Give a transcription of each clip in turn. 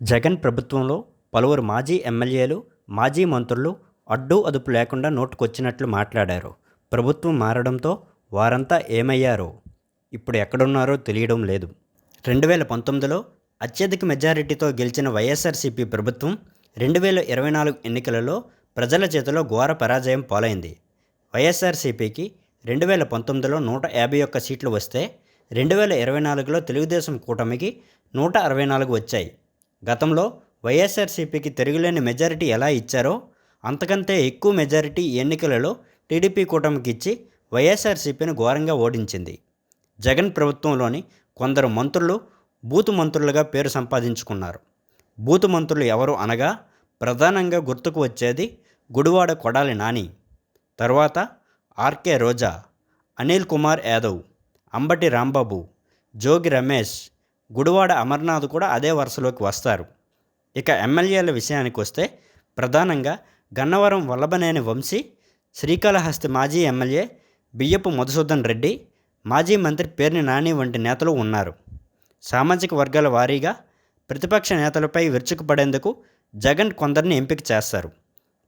జగన్ ప్రభుత్వంలో పలువురు మాజీ ఎమ్మెల్యేలు మాజీ మంత్రులు అడ్డు అదుపు లేకుండా నోటుకొచ్చినట్లు మాట్లాడారు. ప్రభుత్వం మారడంతో వారంతా ఏమయ్యారో ఇప్పుడు ఎక్కడున్నారో తెలియడం లేదు. రెండు వేల పంతొమ్మిదిలో అత్యధిక మెజారిటీతో గెలిచిన వైఎస్ఆర్సీపీ ప్రభుత్వం రెండు వేల ఇరవై నాలుగు ఎన్నికలలో ప్రజల చేతిలో ఘోర పరాజయం పాలైంది. వైఎస్ఆర్సీపీకి రెండు వేల పంతొమ్మిదిలో నూట యాభై ఒక్క సీట్లు వస్తే రెండు వేల ఇరవై నాలుగులో తెలుగుదేశం కూటమికి నూట అరవై నాలుగు వచ్చాయి. గతంలో వైఎస్ఆర్సీపీకి తిరుగులేని మెజారిటీ ఎలా ఇచ్చారో అంతకంటే ఎక్కువ మెజారిటీ ఎన్నికలలో టీడీపీ కూటమికి ఇచ్చి వైఎస్ఆర్సీపీని ఘోరంగా ఓడించింది. జగన్ ప్రభుత్వంలోని కొందరు మంత్రులు బూతు మంత్రులుగా పేరు సంపాదించుకున్నారు. బూతు మంత్రులు ఎవరు అనగా ప్రధానంగా గుర్తుకు వచ్చేది గుడివాడ కొడాలి నాని. తరువాత ఆర్కే రోజా అనిల్ కుమార్ యాదవ్ అంబటి రాంబాబు జోగి రమేష్ గుడివాడ అమర్నాథ్ కూడా అదే వరుసలోకి వస్తారు. ఇక ఎమ్మెల్యేల విషయానికి వస్తే ప్రధానంగా గన్నవరం వల్లభనేని వంశీ శ్రీకాళహస్తి మాజీ ఎమ్మెల్యే బియ్యపు మధుసూదన్ రెడ్డి మాజీ మంత్రి పేర్ని నాని వంటి నేతలు ఉన్నారు. సామాజిక వర్గాల వారీగా ప్రతిపక్ష నేతలపై విరుచుకుపడేందుకు జగన్ కొందరిని ఎంపిక చేస్తారు.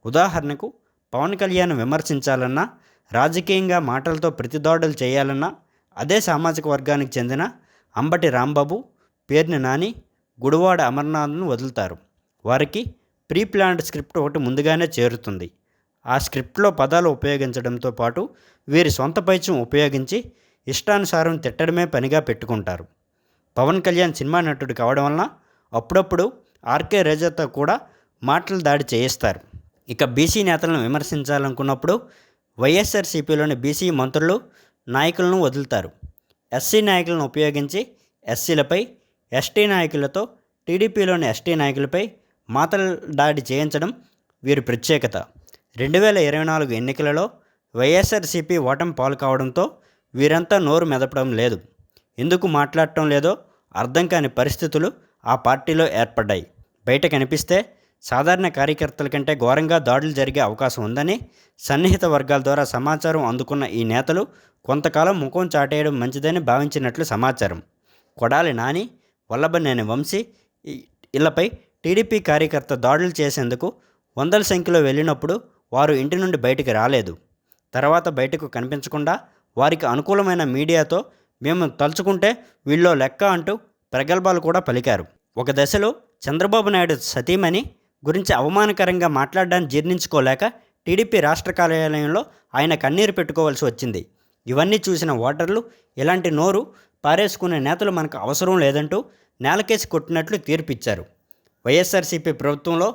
ఉదాహరణకు పవన్ కళ్యాణ్ విమర్శించాలన్నా రాజకీయంగా మాటలతో ప్రతిదాడులు చేయాలన్నా అదే సామాజిక వర్గానికి చెందిన అంబటి రాంబాబు పేర్ని నాని గుడివాడ అమర్నాథ్ను వదులుతారు. వారికి ప్రీ ప్లాన్డ్ స్క్రిప్ట్ ఒకటి ముందుగానే చేరుతుంది. ఆ స్క్రిప్ట్లో పదాలు ఉపయోగించడంతో పాటు వీరి సొంత పైచం ఉపయోగించి ఇష్టానుసారం తిట్టడమే పనిగా పెట్టుకుంటారు. పవన్ కళ్యాణ్ సినిమా నటుడు కావడం వలన అప్పుడప్పుడు ఆర్కే రేజాతో కూడా మాటలు దాడి చేయిస్తారు. ఇక బీసీ నేతలను విమర్శించాలనుకున్నప్పుడు వైఎస్ఆర్సీపీలోని బీసీ మంత్రులు నాయకులను వదులుతారు. ఎస్సీ నాయకులను ఉపయోగించి ఎస్సీలపై ఎస్టీ నాయకులతో టీడీపీలోని ఎస్టీ నాయకులపై మాతల దాడి చేయించడం వీరి ప్రత్యేకత. రెండు వేల ఇరవై నాలుగు ఎన్నికలలో వైఎస్ఆర్సీపీ ఓటమి పాలు కావడంతో వీరంతా నోరు మెదపడం లేదు. ఎందుకు మాట్లాడటం లేదో అర్థం కాని పరిస్థితులు ఆ పార్టీలో ఏర్పడ్డాయి. బయట కనిపిస్తే సాధారణ కార్యకర్తల కంటే ఘోరంగా దాడులు జరిగే అవకాశం ఉందని సన్నిహిత వర్గాల ద్వారా సమాచారం అందుకున్న ఈ నేతలు కొంతకాలం ముఖం చాటేయడం మంచిదని భావించినట్లు సమాచారం. కొడాలి నాని వల్లభనేని వంశీ ఇళ్ళపై టీడీపీ కార్యకర్త దాడులు చేసేందుకు వందల సంఖ్యలో వెళ్ళినప్పుడు వారు ఇంటి నుండి బయటికి రాలేదు. తర్వాత బయటకు కనిపించకుండా వారికి అనుకూలమైన మీడియాతో మేము తలుచుకుంటే వీళ్ళో లెక్క అంటూ ప్రగల్భాలు కూడా పలికారు. ఒక దశలో చంద్రబాబు నాయుడు సతీమణి గురించి అవమానకరంగా మాట్లాడడాన్ని జీర్ణించుకోలేక టీడీపీ రాష్ట్ర కార్యాలయంలో ఆయన కన్నీరు పెట్టుకోవాల్సి వచ్చింది. ఇవన్నీ చూసిన ఓటర్లు ఇలాంటి నోరు పారేసుకునే నేతలు మనకు అవసరం లేదంటూ నేలకేసి కొట్టినట్లు తీర్పిచ్చారు. వైఎస్ఆర్సీపీ ప్రభుత్వంలో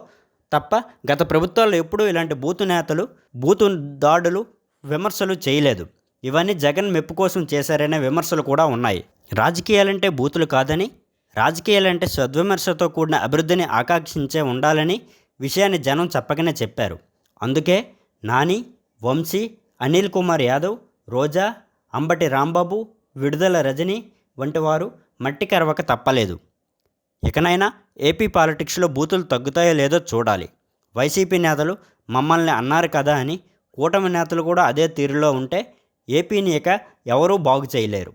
తప్ప గత ప్రభుత్వాల్లో ఎప్పుడూ ఇలాంటి బూతు నేతలు బూతు దాడులు విమర్శలు చేయలేదు. ఇవన్నీ జగన్ మెప్పు కోసం చేశారనే విమర్శలు కూడా ఉన్నాయి. రాజకీయాలంటే బూతులు కాదని రాజకీయాలంటే సద్విమర్శతో కూడిన అభివృద్ధిని ఆకాంక్షించే ఉండాలని విషయాన్ని జనం చెప్పకనే చెప్పారు. అందుకే నాని వంశీ అనిల్ కుమార్ యాదవ్ రోజా అంబటి రాంబాబు విడుదల రజని వంటి వారు మట్టి కరవక తప్పలేదు. ఇకనైనా ఏపీ పాలిటిక్స్లో బూతులు తగ్గుతాయో లేదో చూడాలి. వైసీపీ నేతలు మమ్మల్ని అన్నారు కదా అని కూటమి నేతలు కూడా అదే తీరులో ఉంటే ఏపీని ఇక ఎవరూ బాగు చేయలేరు.